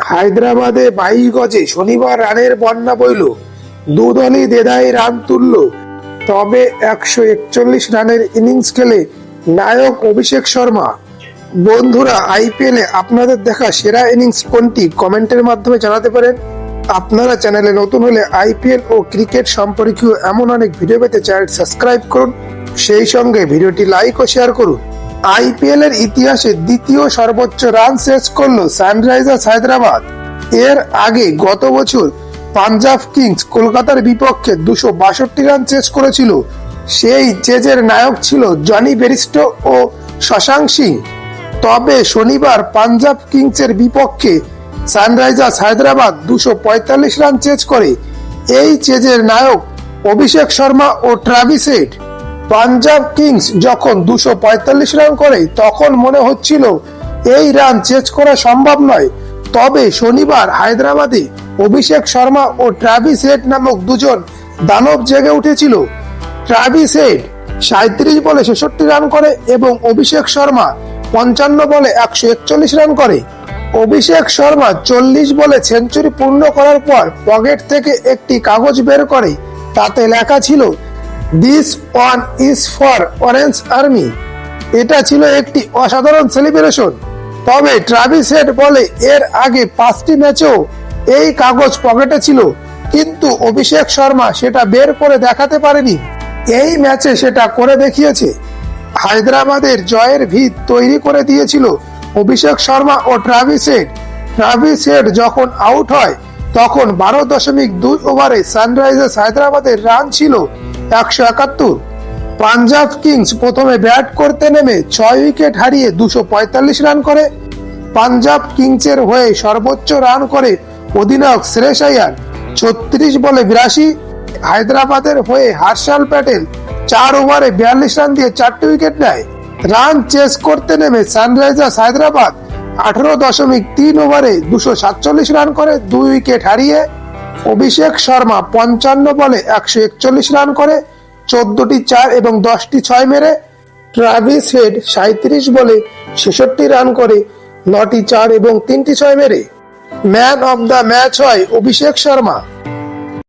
হায়দ্রাবাদে বাইশ গজে শনিবার রানের বন্যা বইল। দু দলই দেদাই রান তুলল। তবে একশো একচল্লিশ রানের ইনিংস খেলে নায়ক অভিষেক শর্মা। বন্ধুরা, আইপিএলে আপনাদের দেখা সেরা ইনিংস কোনটি? কমেন্টের মাধ্যমে জানাতে পারেন। আপনারা চ্যানেলে নতুন হলে আইপিএল ও ক্রিকেট সম্পর্কীয় এমন অনেক ভিডিও পেতে চ্যানেল সাবস্ক্রাইব করুন। সেই সঙ্গে ভিডিওটি লাইক ও শেয়ার করুন। আইপিএল এর ইতিহাসে দ্বিতীয় সর্বোচ্চ রান শেষ করল সানরাইজার্স হায়দ্রাবাদ। এর আগে গত বছর পাঞ্জাব কিংস কলকাতার বিপক্ষে দুশো বাষট্টি রান চেস করেছিল। সেই চেজের নায়ক ছিল জনি বেরিস্টো ও শশাঙ্ক সিং। তবে শনিবার পাঞ্জাব কিংসের বিপক্ষে সানরাইজার্স হায়দ্রাবাদ দুশো পঁয়তাল্লিশ রান চেজ করে। এই চেজের নায়ক অভিষেক শর্মা ও ট্রাভিস হেড পাঞ্জাব কিংস যখন দুশো পঁয়তাল্লিশ রান করে, তখন মনে হচ্ছিল এই রান চেজ করা সম্ভব নয়। তবে শনিবার হায়দ্রাবাদে অভিষেক শর্মা ও ট্রাভিস হেড নামক দুজন দানব জেগে উঠেছিল। ট্রাভিস হেড সাঁত্রিশ বলে ছেষট্টি রান করে এবং অভিষেক শর্মা পঞ্চান্ন বলে একশো একচল্লিশ রান করে। অভিষেক শর্মা চল্লিশ বলে সেঞ্চুরি পূর্ণ করার পর পকেট থেকে একটি কাগজ বের করে, তাতে লেখা ছিল this one is for orange army এটা ছিল একটি অসাধারণ সেলিব্রেশন তবে ট্রাভিস হেড বলে, এর আগে পাঁচটি ম্যাচেও এই কাগজ পকেটে ছিল। কিন্তু অভিষেক শর্মা সেটা বের করে দেখাতে পারেনি। এই ম্যাচে সেটা করে দেখিয়েছে। হায়দ্রাবাদের জয়ের ভিত তৈরি করে দিয়েছিল অভিষেক শর্মা ও ট্রাভিস হেড ট্রাভিস হেড যখন আউট হয়, তখন বারো দশমিক দুই ওভারে সানরাইজার্স হায়দ্রাবাদের রান ছিল। একশো একাত্তর। পাঞ্জাব কিংস প্রথমে ব্যাট করতে নেমে ছয় উইকেট হারিয়ে দুশো পঁয়তাল্লিশ রান করে। পাঞ্জাব কিংসের হয়ে সর্বোচ্চ রান করে অধিনায়ক শ্রেয়স আয়ার, ছত্রিশ বলে বিরাশি। হায়দ্রাবাদের হয়ে হার্ষাল প্যাটেল চার ওভারে বিয়াল্লিশ রান দিয়ে চারটি উইকেট নেয়। রান চেস করতে নেমে সানরাইজার্স হায়দ্রাবাদ আঠারো দশমিক তিন ওভারে দুশো সাতচল্লিশ রান করে দুই উইকেট হারিয়ে অভিষেক শর্মা পঞ্চান্ন বলে একশো একচল্লিশ রান করে, চোদ্দটি চার এবং দশটি ছয় মেরে, ট্রাভিস হেড সাঁত্রিশ বলে ছেষট্টি রান করে, নটি চার এবং তিনটি ছয় মেরে। ম্যান অব দ্য ম্যাচ হয় অভিষেক শর্মা।